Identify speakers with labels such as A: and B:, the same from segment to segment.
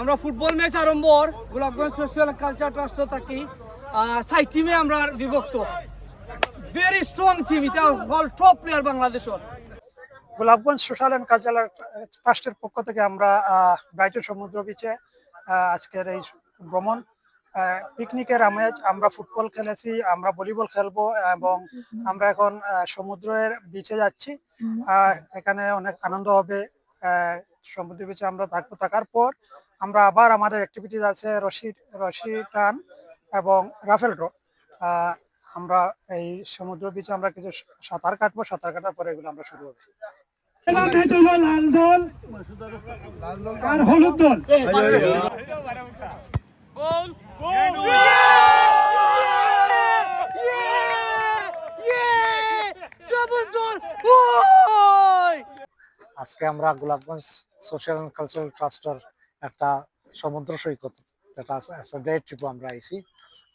A: আমরা football match আরম্ভ Golapganj social culture trust থাকি। সাই টিমে আমরা বিভক্ত। ভেরি স্ট্রং টিম এটা হল টপ প্লেয়ার বাংলাদেশের।
B: গোলাপগঞ্জ সোশ্যাল অ্যান্ড কালচারাল ট্রাস্টের পক্ষ থেকে আমরা ব্রাইটন সমুদ্র বিচে আজকের এই ভ্রমণ। পিকনিকের আমেজ আমরা ফুটবল খেলেছি আমরা ভলিবল খেলব এবং আমরা এখন আহ, সমুদ্রের বিচে যাচ্ছি। আর এখানে অনেক আনন্দ হবে। আহ, সমুদ্র বিচে আমরা থাকব থাকার পর আমরা আবার আমাদের অ্যাক্টিভিটিস আছে রশি রশি টান এবং রাফেল ড্র আহ, আমরা এই সমুদ্র বিচে আমরা কিছু সাঁতার কাটবো সাঁতার কাটার পরে এগুলো আমরা শুরু হবে।
C: লাল দল আর হলুদ দল।
B: আজকে আমরা গোলাপগঞ্জ সোশ্যাল অ্যান্ড কালচারাল ট্রাস্টের একটা সমুদ্র সৈকত যেটা ডে ট্রিপ আমরা আইছি।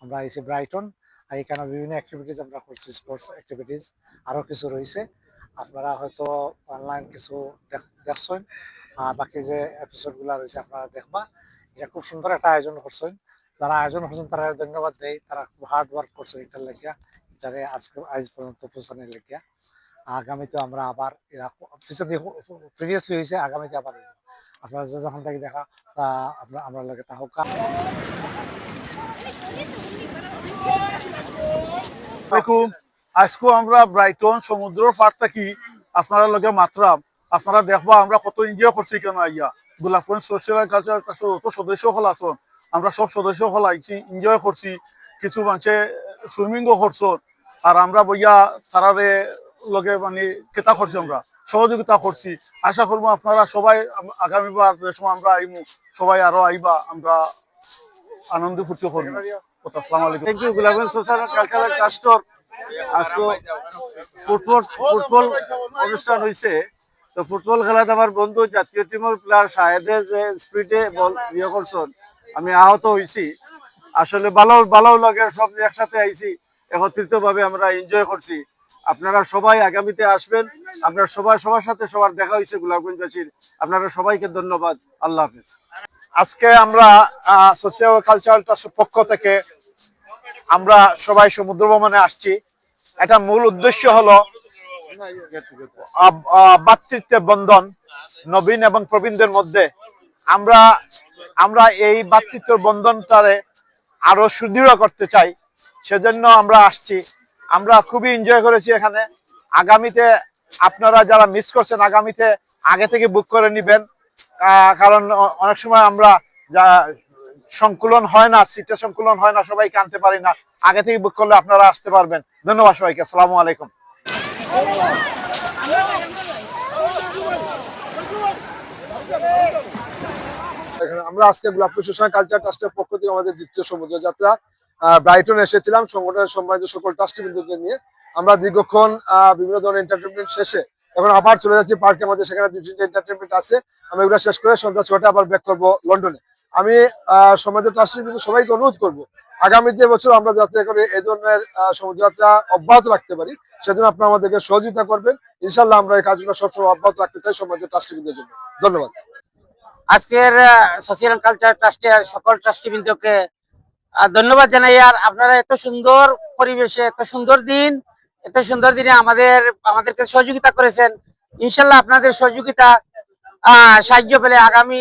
B: আমরা আইছি ব্রাইটন আর এখানে বিভিন্ন অ্যাক্টিভিটিস আমরা করছি স্পোর্টস অ্যাক্টিভিটিস আরও কিছু রয়েছে। আপনারা হয়তো অনলাইন কিছু দেখ- দেখছেন আর বাকি যে এপিসোডগুলো রয়েছে আপনারা দেখবা। এটা খুব সুন্দর একটা আয়োজন করছেন। যারা আয়োজন করছেন তারা ধন্যবাদ দেয় তারা খুব হার্ড ওয়ার্ক করছে এটার লেগিয়া এটারে আজকে আজ পর্যন্ত পৌঁছানোর লেগিয়া। আগামীতে আমরা আবার প্রিভিয়াসলি হয়েছে আগামীতে আবার আপনারা যখন থেকে দেখা, তা আমরা আমরা লাগে তা হোক
D: আজকে আমরা ব্রাইটন সমুদ্র পার থাকি। আপনারা লগে মাত্রাম আপনারা দেখবা আমরা কত এনজয় করছি কেন আইয়া। গোলাপগঞ্জ সোশ্যাল কালচার কত সদস্য হল আছেন আমরা সব সদস্য হল আইছি এনজয় করছি, কিছু মানুষে সুইমিংও করছেন আর আমরা বইয়া তারারে লগে মানে কেতা করছি আমরা, সহযোগিতা করছি। আশা করব আপনারা সবাই আগামীবার সময় আমরা আইমু, সবাই আরও আইবা, আমরা আনন্দ ফুর্তি করব।
B: কালচারাল আজকে ফুটবল ফুটবল অনুষ্ঠান হয়েছে তো ফুটবল খেলাত আমার বন্ধু জাতীয় টিমের প্লেয়ার শাহেদে যে স্পিডে বল ইয়ে করছেন আমি আহত হয়েছি আসলে ভালো ভালো লাগে সব একসাথে আইছি একত্রিত ভাবে আমরা এনজয় করছি আপনারা সবাই আগামীতে আসবেন। আপনারা সবাই সবার সাথে সবার দেখা হয়েছে গোলাপগঞ্জবাসীর আপনারা সবাইকে ধন্যবাদ। আল্লাহ হাফিজ।
D: আজকে আমরা সোশিয়াল কালচারাল ট্রাস্টের পক্ষ থেকে আমরা সবাই সমুদ্র ভ্রমণে আসছি। এটা মূল উদ্দেশ্য হলো আব- বন্ধন, নবীন এবং প্রবীণদের মধ্যে আমরা আমরা এই ভ্রাতৃত্বের বন্ধনটারে আরও সুদৃঢ় করতে চাই। সেজন্য আমরা আসছি। আমরা খুবই এনজয় করেছি এখানে। আগামীতে আপনারা যারা মিস করছেন, আগামীতে আগে থেকে বুক করে নিবেন। কারণ অনেক সময় আমরা যা, সংকুলন হয় না সিটের সংকুলন হয় না, সবাইকে আনতে পারি না। আগে থেকে বুক করলে আপনারা আসতে পারবেন। ধন্যবাদ সবাইকে। আসসালামু আলাইকুম।
E: আমরা আজকে গোলাপপুর সোশ্যাল কালচার ট্রাস্টের পক্ষ থেকে আমাদের দ্বিতীয় সমুদ্র যাত্রা ব্রাইটন এসেছিলাম। সংগঠনের সম্মানিত সকল ট্রাস্টিবৃন্দকে নিয়ে। আমরা দীর্ঘক্ষণ বিভিন্ন ধরনের এন্টারটেনমেন্ট শেষে এখন আবার চলে যাচ্ছি পার্কে আমাদের সেখানে দু তিনটে এন্টারটেনমেন্ট আছে। আমরা এগুলো শেষ করে সন্ধ্যা ছটা আবার ব্যাক করব লন্ডনে। আমি সম্মানিত ট্রাস্টিবৃন্দ সবাইকে অনুরোধ করব আগামীতে বছর আমরা যাতে করে এই ধরনের সমুদ্রযাত্রা অব্যাহত রাখতে পারি, সেজন্য আপনারা আমাদেরকে সহযোগিতা করবেন। ইনশাল্লাহ আমরা এই কাজগুলো সবসময় অব্যাহত রাখতে চাই সম্মানিত ট্রাস্টিবৃন্দের জন্য। ধন্যবাদ।
F: আজকের সোশিয়াল কালচার ট্রাস্টের সকল ট্রাস্টিবৃন্দকে ধন্যবাদ জানাই। আর আপনারা এত সুন্দর পরিবেশে, এত সুন্দর দিন, এত সুন্দর দিনে আমাদের, আমাদেরকে সহযোগিতা করেছেন। ইনশাল্লাহ আপনাদের সহযোগিতা সাহায্য পেলে আগামী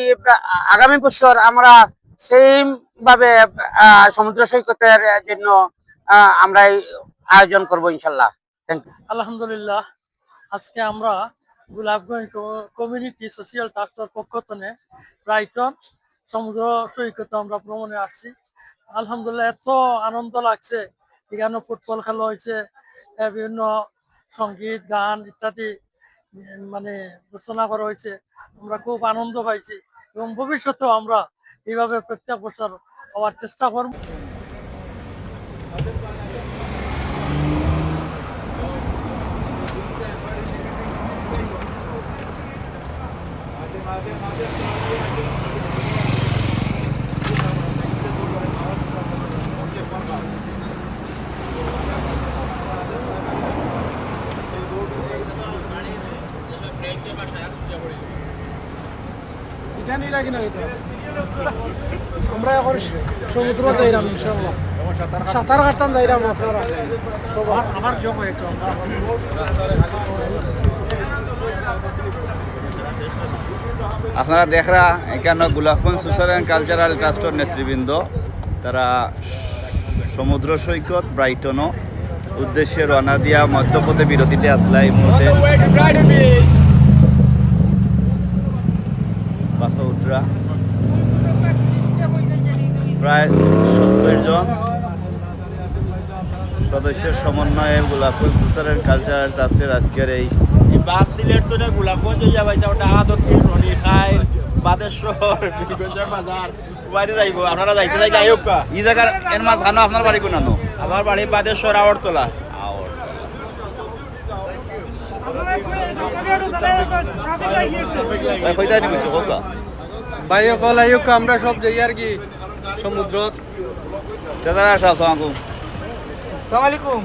F: আগামী বছর আমরা সেম ভাবে সমুদ্র সৈকতের জন্য আমরা আয়োজন করব ইনশাল্লাহ। থ্যাংক ইউ
G: আলহামদুলিল্লাহ। আজকে আমরা গোলাপগঞ্জ কমিউনিটি সোশিয়াল ট্রাস্টের পক্ষ থেকে ব্রাইটন সমুদ্র সৈকতে আমরা ভ্রমণে আসছি। আলহামদুলিল্লাহ, এত আনন্দ লাগছে। এখানে ফুটবল খেলা হয়েছে বিভিন্ন সংগীত, গান ইত্যাদি মানে রচনা করা হয়েছে। আমরা খুব আনন্দ পাইছি এবং ভবিষ্যতেও আমরা এইভাবে প্রচার প্রসার হওয়ার চেষ্টা করব इधर नहीं लगी ना इधर
C: আমরা এখন সমুদ্র যাইরাম ইনশাআল্লাহ। সাঁতার কাটতাম যাইরাম আপনারা। আমার যোগ হয়েছে
H: আপনারা দেখরা এখানে গোলাপগঞ্জ সোশ্যাল অ্যান্ড কালচারাল ট্রাস্টের নেতৃবৃন্দ। তারা সমুদ্র সৈকত ব্রাইটনও উদ্দেশ্যে রওনা দিয়া মধ্যপথে বিরতিতে আসলা এই মুহূর্তে বাসা উঠরা প্রায় সত্তর জন সদস্যের সমন্বয়ে গোলাপগঞ্জ অ্যান্ড কালচারাল ট্রাস্টের আজকের এই
I: বাস সিলেট তো গোলাপগঞ্জ যাবাই যাও ডাহাদতি রনি খাই বাদেশ্বর বীরগঞ্জের বাজার বাইরে যাইব আপনারা যাইতে যাই গায়ক
H: ই জায়গার এর মাছ খানো আপনার বাড়ি কোনানো
I: আমার বাড়ি বাদেশ্বর আওয়ারতলা
H: ভাই কইতাই নিবি তো কোকা
G: ভাই কল আইক আমরা সব যাই আর কি। সমুদ্র
H: দাদা আসা আসসালামু আলাইকুম।
A: সালাম আলাইকুম।